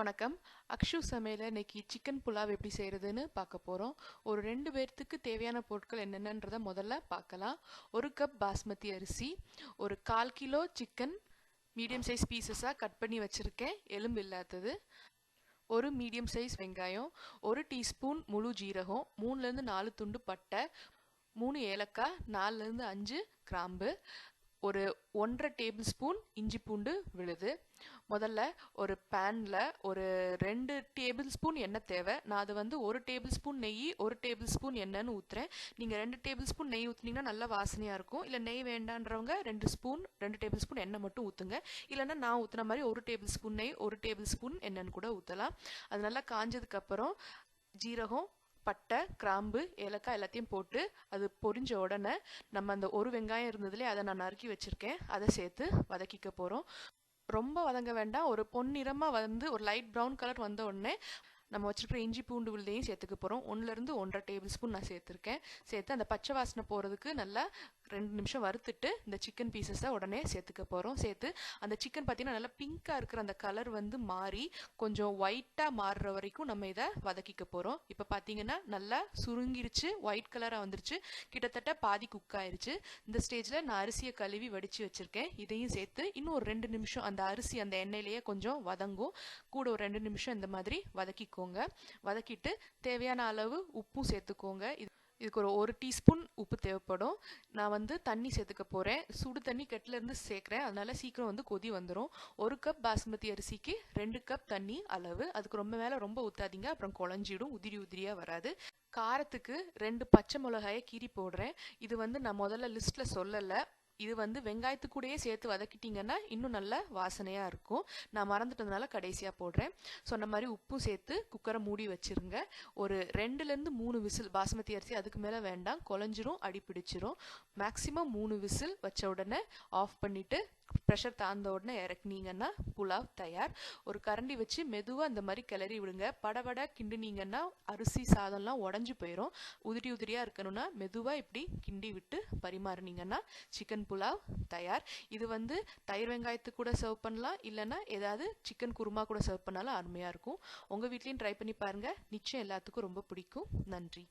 வணக்கம். அக்ஷு சமையல இன்னைக்கு சிக்கன் புலாவ் எப்படி செய்கிறதுன்னு பார்க்க போகிறோம் ஒரு ரெண்டு பேர்த்துக்கு தேவையான பொருட்கள் என்னென்னன்றதை முதல்ல பார்க்கலாம். ஒரு கப் பாஸ்மதி அரிசி ஒரு கால் கிலோ சிக்கன் மீடியம் சைஸ் பீசஸாக கட் பண்ணி வச்சுருக்கேன். எலும்பு இல்லாதது. ஒரு மீடியம் சைஸ் வெங்காயம் ஒரு டீஸ்பூன் முழு ஜீரகம் மூணுலேருந்து நாலு துண்டு பட்டை மூணு ஏலக்காய் நாலுலேருந்து அஞ்சு கிராம்பு ஒரு ஒன்றரை டேபிள் ஸ்பூன் இஞ்சி பூண்டு விழுது. முதல்ல ஒரு பேனில் ஒரு ரெண்டு டேபிள் ஸ்பூன் எண்ணெய் தேவை. நான் அது வந்து ஒரு டேபிள் ஸ்பூன் நெய் ஒரு டேபிள் ஸ்பூன் எண்ணெய்னு ஊற்றுறேன் நீங்கள் ரெண்டு டேபிள் ஸ்பூன் நெய் ஊற்றுனீங்கன்னா நல்லா வாசனையாக இருக்கும். இல்லை நெய் வேண்டான்றவங்க ரெண்டு ஸ்பூன் ரெண்டு டேபிள் ஸ்பூன் எண்ணெய் மட்டும் ஊற்றுங்க இல்லைன்னா நான் ஊற்றுன மாதிரி ஒரு டேபிள் ஸ்பூன் நெய் ஒரு டேபிள் ஸ்பூன் எண்ணெய்னு கூட ஊற்றலாம் அது நல்லா காஞ்சதுக்கப்புறம் ஜீரகம் பட்டை கிராம்பு ஏலக்காய் எல்லாத்தையும் போட்டு அது பொரிஞ்ச உடனே நம்ம அந்த ஒரு வெங்காயம் இருந்ததுலேயே அதை நான் நறுக்கி வச்சுருக்கேன். அதை சேர்த்து வதக்கிக்க போகிறோம் ரொம்ப வதங்க வேண்டாம். ஒரு பொன்னிறமாக வந்து ஒரு லைட் ப்ரௌன் கலர் வந்த உடனே நம்ம வச்சுருக்கிற இஞ்சி பூண்டு விழுதையும் சேர்த்துக்க போகிறோம் ஒன்றுலேருந்து ஒன்றரை டேபிள் ஸ்பூன் நான் சேர்த்துருக்கேன். சேர்த்து அந்த பச்சை வாசனை போகிறதுக்கு நல்லா ரெண்டு நிமிஷம் வறுத்துட்டு இந்த சிக்கன் பீசஸை உடனே சேர்த்துக்க போகிறோம் சேர்த்து அந்த சிக்கன் பார்த்தீங்கன்னா நல்லா பிங்காக இருக்கிற அந்த கலர் வந்து மாறி கொஞ்சம் ஒயிட்டாக மாறுற வரைக்கும் நம்ம இதை வதக்கிக்க போகிறோம் இப்போ பார்த்தீங்கன்னா நல்லா சுருங்கிருச்சு ஒயிட் கலராக வந்துருச்சு. கிட்டத்தட்ட பாதி குக் ஆயிருச்சு. இந்த ஸ்டேஜில் நான் அரிசியை கழுவி வடித்து வச்சுருக்கேன். இதையும் சேர்த்து இன்னும் ஒரு ரெண்டு நிமிஷம் அந்த அரிசி அந்த எண்ணெயிலேயே கொஞ்சம் வதங்கும். கூட ஒரு ரெண்டு நிமிஷம் இந்த மாதிரி வதக்கிக்கோங்க. வதக்கிட்டு தேவையான அளவு உப்பும் சேர்த்துக்கோங்க. இது இதுக்கு ஒரு ஒரு டீஸ்பூன் உப்பு தேவைப்படும். நான் வந்து தண்ணி சேர்த்துக்க போகிறேன் சுடு தண்ணி கெட்டிலேருந்து சேர்க்குறேன். அதனால சீக்கிரம் வந்து கொதி வந்துடும் ஒரு கப் பாஸ்மதி அரிசிக்கு ரெண்டு கப் தண்ணி அளவு. அதுக்கு ரொம்ப மேலே ரொம்ப ஊற்றாதீங்க அப்புறம் குழஞ்சிடும். உதிரி உதிரியாக வராது. காரத்துக்கு ரெண்டு பச்சை மிளகாயை கீரி போடுறேன். இது வந்து நான் முதல்ல லிஸ்ட்டில் சொல்லலை. இது வந்து வெங்காயத்து கூடயே சேர்த்து வதக்கிட்டிங்கன்னா இன்னும் நல்ல வாசனையாக இருக்கும். நான் மறந்துட்டதுனால கடைசியாக போடுறேன். சொன்ன மாதிரி உப்பும் சேர்த்து குக்கரை மூடி வச்சுருங்க. ஒரு ரெண்டுலேருந்து மூணு விசில் பாஸ்மதி அரிசி அதுக்கு மேலே வேண்டாம். குழஞ்சிரும் அடி பிடிச்சிரும். மேக்ஸிமம் மூணு விசில் வச்ச உடனே ஆஃப் பண்ணிவிட்டு ப்ரெஷர் தாழ்ந்த உடனே இறக்குனீங்கன்னா புலாவ் தயார். ஒரு கரண்டி வச்சு மெதுவாக இந்த மாதிரி கிளறி விடுங்க. படபட கிண்டுனீங்கன்னா அரிசி சாதம்லாம் உடஞ்சி போயிடும் உதிரி உதிரியாக இருக்கணும்னா மெதுவாக இப்படி கிண்டி விட்டு பரிமாறினீங்கன்னா சிக்கன் புலாவ் தயார். இது வந்து தயிர் வெங்காயத்து கூட சர்வ் பண்ணலாம். இல்லைன்னா ஏதாவது சிக்கன் குருமா கூட சர்வ் பண்ணாலும் அருமையாக இருக்கும். உங்கள் வீட்லேயும் ட்ரை பண்ணி பாருங்கள் நிச்சயம் எல்லாத்துக்கும் ரொம்ப பிடிக்கும். நன்றி.